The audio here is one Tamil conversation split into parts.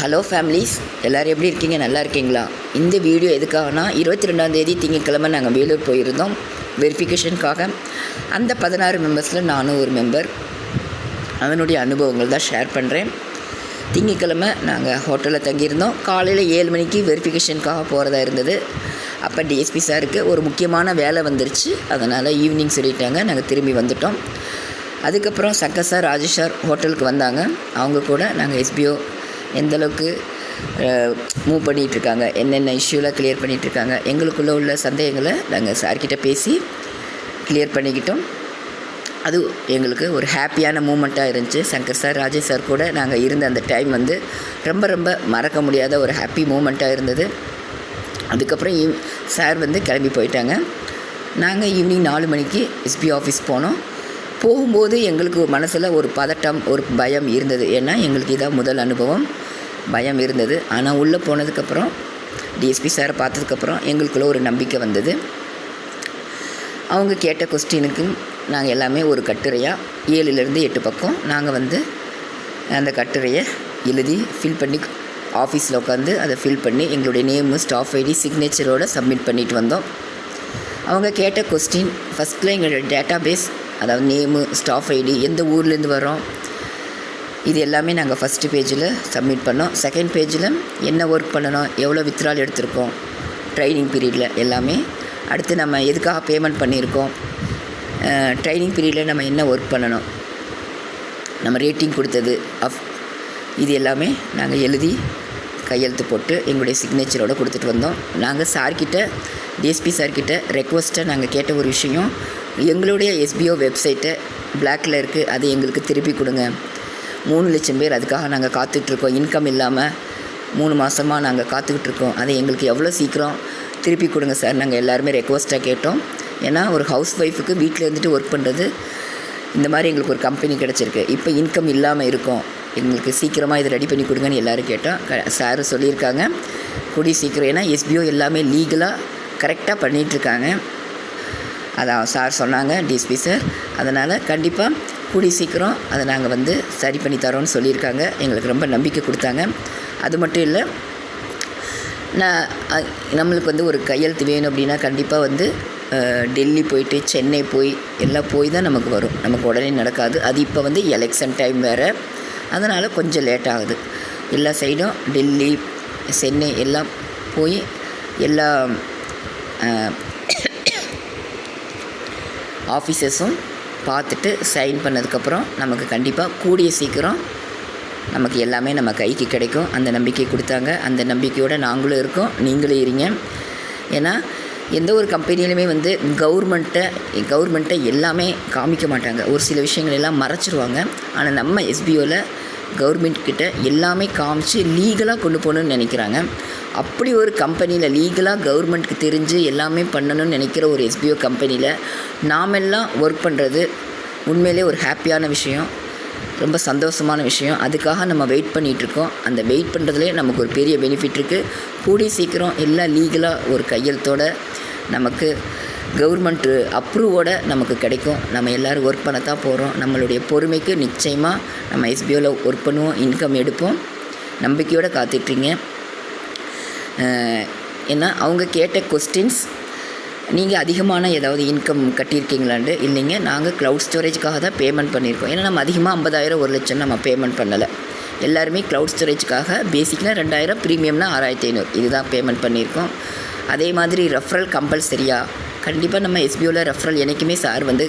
ஹலோ ஃபேமிலிஸ் எல்லோரும் எப்படி இருக்கீங்க? நல்லா இருக்கீங்களா? இந்த வீடியோ எதுக்காகனா இருபத்தி ரெண்டாந்தேதி திங்கட்கிழமை நாங்கள் வேலூர் போயிருந்தோம். வெரிஃபிகேஷனுக்காக அந்த பதினாறு மெம்பர்ஸில் நானும் ஒரு மெம்பர் அதனுடைய அனுபவங்கள் தான் ஷேர் பண்ணுறேன் திங்கட்கிழமை நாங்கள் ஹோட்டலில் தங்கியிருந்தோம். காலையில் ஏழு மணிக்கு வெரிஃபிகேஷனுக்காக போகிறதா இருந்தது. அப்போ டிஎஸ்பி சாருக்கு ஒரு முக்கியமான வேலை வந்துருச்சு. அதனால் ஈவினிங் சொல்லிட்டாங்க. நாங்கள் திரும்பி வந்துட்டோம். அதுக்கப்புறம் சக்கர் சார் ராஜேஷ் சார் ஹோட்டலுக்கு வந்தாங்க. அவங்க கூட நாங்கள் எஸ்பிஓ எந்தளவுக்கு மூவ் பண்ணிகிட்ருக்காங்க என்னென்ன இஷ்யூலாம் கிளியர் பண்ணிகிட்ருக்காங்க எங்களுக்குள்ளே உள்ள சந்தேகங்களை நாங்கள் சார்கிட்ட பேசி கிளியர் பண்ணிக்கிட்டோம். அது எங்களுக்கு ஒரு ஹாப்பியான மூமெண்ட்டாக இருந்துச்சு. சங்கர் சார் ராஜேஷ் சார் கூட நாங்கள் இருந்த அந்த டைம் வந்து ரொம்ப ரொம்ப மறக்க முடியாத ஒரு ஹாப்பி மூமெண்ட்டாக இருந்தது. அதுக்கப்புறம் ஈவ் சார் வந்து கிளம்பி போயிட்டாங்க. நாங்கள் ஈவினிங் நாலு மணிக்கு எஸ்பி ஆஃபீஸ் போனோம். போகும்போது எங்களுக்கு மனசில் ஒரு பதட்டம் ஒரு பயம் இருந்தது. ஏன்னா எங்களுக்கு இதான் முதல் அனுபவம். பயம் இருந்தது. ஆனால் உள்ளே போனதுக்கப்புறம் டிஎஸ்பி சாரை பார்த்ததுக்கப்புறம் எங்களுக்குள்ளே ஒரு நம்பிக்கை வந்தது. அவங்க கேட்ட கொஸ்டினுக்கு நாங்கள் எல்லாமே ஒரு கட்டுரையாக ஏழுலேருந்து எட்டு பக்கம் நாங்கள் வந்து அந்த கட்டுரையை எழுதி ஃபில் பண்ணி ஆஃபீஸில் உட்காந்து அதை ஃபில் பண்ணி எங்களுடைய நேமு ஸ்டாஃப் ஐடி சிக்னேச்சரோடு சப்மிட் பண்ணிட்டு வந்தோம். அவங்க கேட்ட கொஸ்டின் ஃபஸ்ட்டில் எங்களுடைய டேட்டா பேஸ் அதாவது நேமு ஸ்டாஃப் ஐடி எந்த ஊர்லேருந்து வரோம் இது எல்லாமே நாங்கள் ஃபஸ்ட்டு பேஜில் சப்மிட் பண்ணோம். செகண்ட் பேஜில் என்ன ஒர்க் பண்ணணும் எவ்வளோ வித்ரால் எடுத்திருக்கோம் ட்ரைனிங் பீரியடில் எல்லாமே. அடுத்து நம்ம எதுக்காக பேமெண்ட் பண்ணியிருக்கோம் ட்ரைனிங் பீரியடில் நம்ம என்ன ஒர்க் பண்ணணும் நம்ம ரேட்டிங் கொடுத்தது அஃப் இது எல்லாமே நாங்கள் எழுதி கையெழுத்து போட்டு எங்களுடைய சிக்னேச்சரோடு கொடுத்துட்டு வந்தோம். நாங்கள் சார்கிட்ட டிஎஸ்பி சார்கிட்ட ரெக்வஸ்ட்டை நாங்கள் கேட்ட ஒரு விஷயம் எங்களுடைய எஸ்பிஓ வெப்சைட்டை பிளாக்கில் இருக்குது அதை எங்களுக்கு திருப்பி கொடுங்க. மூணு லட்சம் பேர் அதுக்காக நாங்கள் காத்துட்ருக்கோம். இன்கம் இல்லாமல் மூணு மாதமாக நாங்கள் காத்துக்கிட்டு இருக்கோம் அதை எங்களுக்கு எவ்வளோ சீக்கிரம் திருப்பி கொடுங்க சார்? நாங்கள் எல்லாருமே ரெக்வஸ்ட்டாக கேட்டோம். ஏன்னா ஒரு ஹவுஸ் ஒய்ஃபுக்கு வீட்டில் இருந்துட்டு ஒர்க் பண்ணுறது இந்த மாதிரி எங்களுக்கு ஒரு கம்பெனி கிடச்சிருக்கு. இப்போ இன்கம் இல்லாமல் இருக்கோம். எங்களுக்கு சீக்கிரமாக இதை ரெடி பண்ணி கொடுங்கன்னு எல்லோரும் கேட்டோம். க சார் சொல்லியிருக்காங்க. கூடி சீக்கிரம். ஏன்னா எஸ்பிஓ எல்லாமே லீகலாக கரெக்டாக பண்ணிகிட்ருக்காங்க அதான் சார் சொன்னாங்க டிஎஸ்பி சார் அதனால் கண்டிப்பாக கூடி சீக்கிரம் அதை நாங்கள் வந்து சரி பண்ணி தரோன்னு சொல்லியிருக்காங்க. எங்களுக்கு ரொம்ப நம்பிக்கை கொடுத்தாங்க. அது மட்டும் இல்லை நான் நம்மளுக்கு வந்து ஒரு கையெழுத்து வேணும் அப்படின்னா கண்டிப்பாக வந்து டெல்லி போயிட்டு சென்னை போய் எல்லாம் போய் தான் நமக்கு வரும். நமக்கு உடனே நடக்காது. அது இப்போ வந்து எலெக்ஷன் டைம் வேறு. அதனால் கொஞ்சம் லேட் ஆகுது. எல்லா சைடும் டெல்லி சென்னை எல்லாம் போய் எல்லா ஆஃபீஸஸும் பார்த்துட்டு சைன் பண்ணதுக்கப்புறம் நமக்கு கண்டிப்பாக கூடிய சீக்கிரம் நமக்கு எல்லாமே நம்ம கைக்கு கிடைக்கும். அந்த நம்பிக்கை கொடுத்தாங்க. அந்த நம்பிக்கையோடு நாங்களும் இருக்கோம். நீங்களும் இருங்க. ஏன்னா எந்த ஒரு கம்பெனிலையுமே வந்து கவர்மெண்ட்டை கவர்மெண்ட்டை எல்லாமே காமிக்க மாட்டாங்க. ஒரு சில விஷயங்கள் எல்லாம் மறைச்சிருவாங்க. ஆனால் நம்ம எஸ்பிஓவில் கவர்மெண்ட் கிட்ட எல்லாமே காமிச்சு லீகலாக கொண்டு போகணுன்னு நினைக்கிறாங்க. அப்படி ஒரு கம்பெனியில் லீகலாக கவர்மெண்ட்டுக்கு தெரிஞ்சு எல்லாமே பண்ணணும்னு நினைக்கிற ஒரு எஸ்பிஓ கம்பெனியில் நாமெல்லாம் ஒர்க் பண்ணுறது உண்மையிலே ஒரு ஹாப்பியான விஷயம் ரொம்ப சந்தோஷமான விஷயம். அதுக்காக நம்ம வெயிட் பண்ணிகிட்ருக்கோம் அந்த வெயிட் பண்ணுறதுலேயே நமக்கு ஒரு பெரிய பெனிஃபிட் இருக்குது கூடிய சீக்கிரம் எல்லாம் லீகலாக ஒரு கையெழுத்தோடு நமக்கு கவர்மெண்ட்டு அப்ரூவோட நமக்கு கிடைக்கும். நம்ம எல்லோரும் ஒர்க் பண்ண தான் போகிறோம் நம்மளுடைய பொறுமைக்கு நிச்சயமாக நம்ம எஸ்பிஓவில் ஒர்க் பண்ணுவோம் இன்கம் எடுப்போம். நம்பிக்கையோடு காத்துட்ருங்க ஏன்னா அவங்க கேட்ட கொஸ்டின்ஸ் நீங்கள் அதிகமான ஏதாவது இன்கம் கட்டியிருக்கீங்களாண்டு? இல்லைங்க நாங்கள் க்ளவுட் ஸ்டோரேஜ்க்காக தான் பேமெண்ட் பண்ணியிருக்கோம். ஏன்னா நம்ம அதிகமாக ஐம்பதாயிரம் ஒரு லட்சம் நம்ம பேமெண்ட் பண்ணலை. எல்லாருமே க்ளவுட் ஸ்டோரேஜ்க்காக பேசிக்கில் ரெண்டாயிரம் ப்ரீமியம்னா ஆறாயிரத்தி ஐநூறு. இதுதான் பேமெண்ட் பண்ணியிருக்கோம். அதே மாதிரி ரெஃபரல் கம்பல்சரியாக கண்டிப்பாக நம்ம எஸ்பிஓவில் ரெஃபரல் என்றைக்குமே சார் வந்து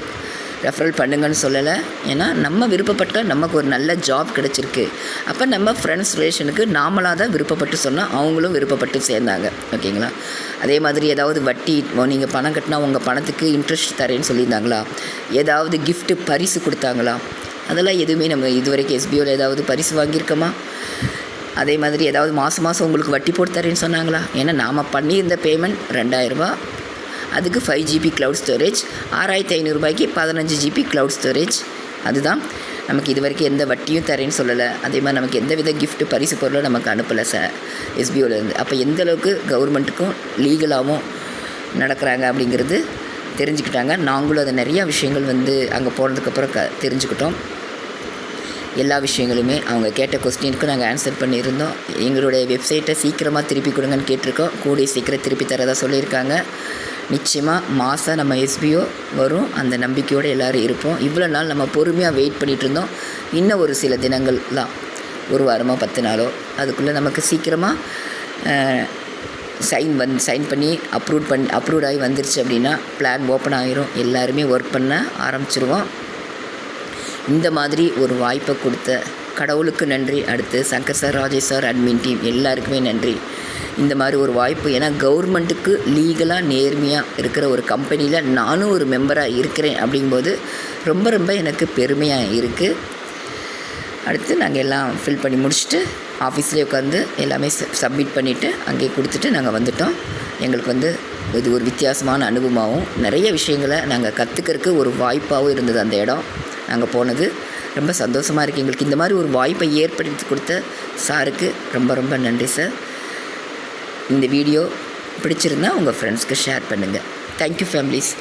ரெஃபரல் பண்ணுங்கன்னு சொல்லலை. ஏன்னா நம்ம விருப்பப்பட்ட நமக்கு ஒரு நல்ல ஜாப் கிடச்சிருக்கு. அப்போ நம்ம ஃப்ரெண்ட்ஸ் ரிலேஷனுக்கு நாமளாக தான் விருப்பப்பட்டு சொன்னால் அவங்களும் விருப்பப்பட்டு சேர்ந்தாங்க. ஓகேங்களா? அதே மாதிரி ஏதாவது வட்டி நீங்கள் பணம் கட்டினா உங்கள் பணத்துக்கு இன்ட்ரெஸ்ட் தரேன்னு சொல்லியிருந்தாங்களா? ஏதாவது கிஃப்ட்டு பரிசு கொடுத்தாங்களா? அதெல்லாம் எதுவுமே நம்ம இது வரைக்கும் எஸ்பிஓவில் ஏதாவது பரிசு வாங்கியிருக்கோமா? அதே மாதிரி ஏதாவது மாதம் மாதம் உங்களுக்கு வட்டி போட்டு தரேன்னு சொன்னாங்களா? ஏன்னா நாம் பண்ணியிருந்த பேமெண்ட் ரெண்டாயிரரூபா அதுக்கு ஃபைவ் ஜிபி க்ளவுட் ஸ்டோரேஜ் ஆறாயிரத்தி ஐநூறுரூபாய்க்கு பதினஞ்சு ஜிபி க்ளவுட் ஸ்டோரேஜ் அதுதான். நமக்கு இது வரைக்கும் எந்த வட்டியும் தரேன்னு சொல்லலை. அதே மாதிரி நமக்கு எந்த வித கிஃப்ட்டு பரிசு பொருளும் நமக்கு அனுப்பலை சார் எஸ்பிஓலேருந்து அப்போ எந்த அளவுக்கு கவர்மெண்ட்டுக்கும் லீகலாகவும் நடக்கிறாங்க அப்படிங்கிறது தெரிஞ்சுக்கிட்டாங்க. நாங்களும் அதை நிறையா விஷயங்கள் வந்து அங்கே போனதுக்கப்புறம் க தெரிஞ்சுக்கிட்டோம். எல்லா விஷயங்களுமே அவங்க கேட்ட கொஸ்டினுக்கு நாங்கள் ஆன்சர் பண்ணியிருந்தோம். எங்களுடைய வெப்சைட்டை சீக்கிரமாக திருப்பி கொடுங்கன்னு கேட்டிருக்கோம். கூடிய சீக்கிரம் திருப்பி தரதாக சொல்லியிருக்காங்க. நிச்சயமாக மாதம் நம்ம எஸ்பிஓ வரும். அந்த நம்பிக்கையோடு எல்லோரும் இருப்போம். இவ்வளோ நாள் நம்ம பொறுமையாக வெயிட் பண்ணிகிட்டு இருந்தோம். இன்னும் ஒரு சில தினங்கள் தான் ஒரு வாரமோ பத்து நாளோ அதுக்குள்ளே நமக்கு சீக்கிரமாக சைன் வந் சைன் பண்ணி அப்ரூவ் பண் அப்ரூவ் ஆகி வந்துருச்சு அப்படின்னா பிளான் ஓப்பன் ஆகிரும் எல்லாருமே ஒர்க் பண்ண ஆரம்பிச்சிருவோம். இந்த மாதிரி ஒரு வாய்ப்பை கொடுத்த கடவுளுக்கு நன்றி. அடுத்து Shankar sir Rajesh sir admin team எல்லாருக்குமே நன்றி. இந்த மாதிரி ஒரு வாய்ப்பு ஏன்னா கவர்மெண்ட்டுக்கு லீகலாக நேர்மையாக இருக்கிற ஒரு கம்பெனியில் நானும் ஒரு மெம்பராக இருக்கிறேன் அப்படிங்கும்போது ரொம்ப ரொம்ப எனக்கு பெருமையாக இருக்குது அடுத்து நாங்கள் எல்லாம் ஃபில் பண்ணி முடிச்சுட்டு ஆஃபீஸ்லேயே உட்காந்து எல்லாமே சப்மிட் பண்ணிவிட்டு அங்கேயே கொடுத்துட்டு நாங்கள் வந்துட்டோம். எங்களுக்கு வந்து இது ஒரு வித்தியாசமான அனுபவமாகவும் நிறைய விஷயங்களை நாங்கள் கற்றுக்கிறதுக்கு ஒரு வாய்ப்பாகவும் இருந்தது அந்த இடம். நாங்கள் போனது ரொம்ப சந்தோஷமாக இருக்குது எங்களுக்கு இந்த மாதிரி ஒரு வாய்ப்பை ஏற்படுத்தி கொடுத்த சாருக்கு ரொம்ப ரொம்ப நன்றி சார் இந்த வீடியோ பிடிச்சிருந்தா உங்கள் ஃப்ரெண்ட்ஸ்க்கு ஷேர் பண்ணுங்கள் தேங்க்யூ ஃபேமிலிஸ்